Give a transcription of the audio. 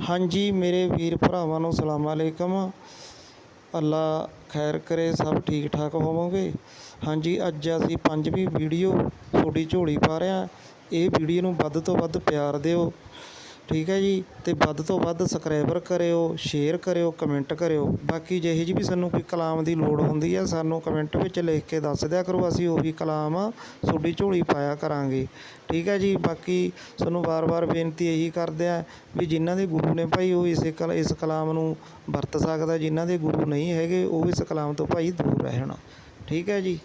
ਹਾਂਜੀ, ਮੇਰੇ ਵੀਰ ਭਰਾਵਾਂ ਨੂੰ ਸਲਾਮ ਅਲੈਕਮ। ਅੱਲਾ ਖੈਰ ਕਰੇ, ਸਭ ਠੀਕ ਠਾਕ ਹੋਵੋਗੇ? ਹਾਂਜੀ, ਅੱਜ ਅਸੀਂ ਪੰਜਵੀਂ ਵੀਡੀਓ ਤੁਹਾਡੀ ਝੋਲੀ ਪਾ ਰਹੇ ਹਾਂ। ਇਹ ਵੀਡੀਓ ਨੂੰ ਵੱਧ ਤੋਂ ਵੱਧ ਪਿਆਰ ਦਿਓ। ਠੀਕ ਹੈ ਜੀ? ਅਤੇ ਵੱਧ ਤੋਂ ਵੱਧ ਸਬਸਕ੍ਰਾਈਬਰ ਕਰਿਓ ਸ਼ੇਅਰ ਕਰਿਓ ਕਮੈਂਟ ਕਰਿਓ। ਬਾਕੀ ਜਿਹੇ ਜੀ ਵੀ ਸਾਨੂੰ ਕੋਈ ਕਲਾਮ ਦੀ ਲੋੜ ਹੁੰਦੀ ਹੈ ਸਾਨੂੰ ਕਮੈਂਟ ਵਿੱਚ ਲਿਖ ਕੇ ਦੱਸ ਦਿਆ ਕਰੋ, ਅਸੀਂ ਉਹੀ ਕਲਾਮ ਤੁਹਾਡੀ ਝੋਲੀ ਪਾਇਆ ਕਰਾਂਗੇ। ਠੀਕ ਹੈ ਜੀ? ਬਾਕੀ ਤੁਹਾਨੂੰ ਵਾਰ-ਵਾਰ ਬੇਨਤੀ ਇਹੀ ਕਰਦੇ ਆ ਵੀ ਜਿਨ੍ਹਾਂ ਦੇ ਗੁਰੂ ਨੇ ਭਾਈ ਉਹ ਇਸੇ ਕਲ, ਇਸ ਕਲਾਮ ਨੂੰ ਵਰਤ ਸਕਦਾ, ਜਿਨ੍ਹਾਂ ਦੇ ਗੁਰੂ ਨਹੀਂ ਹੈਗੇ, ਉਹ ਇਸ ਕਲਾਮ ਤੋਂ ਭਾਈ ਦੂਰ ਰਹਿਣਾ। ਠੀਕ ਹੈ ਜੀ?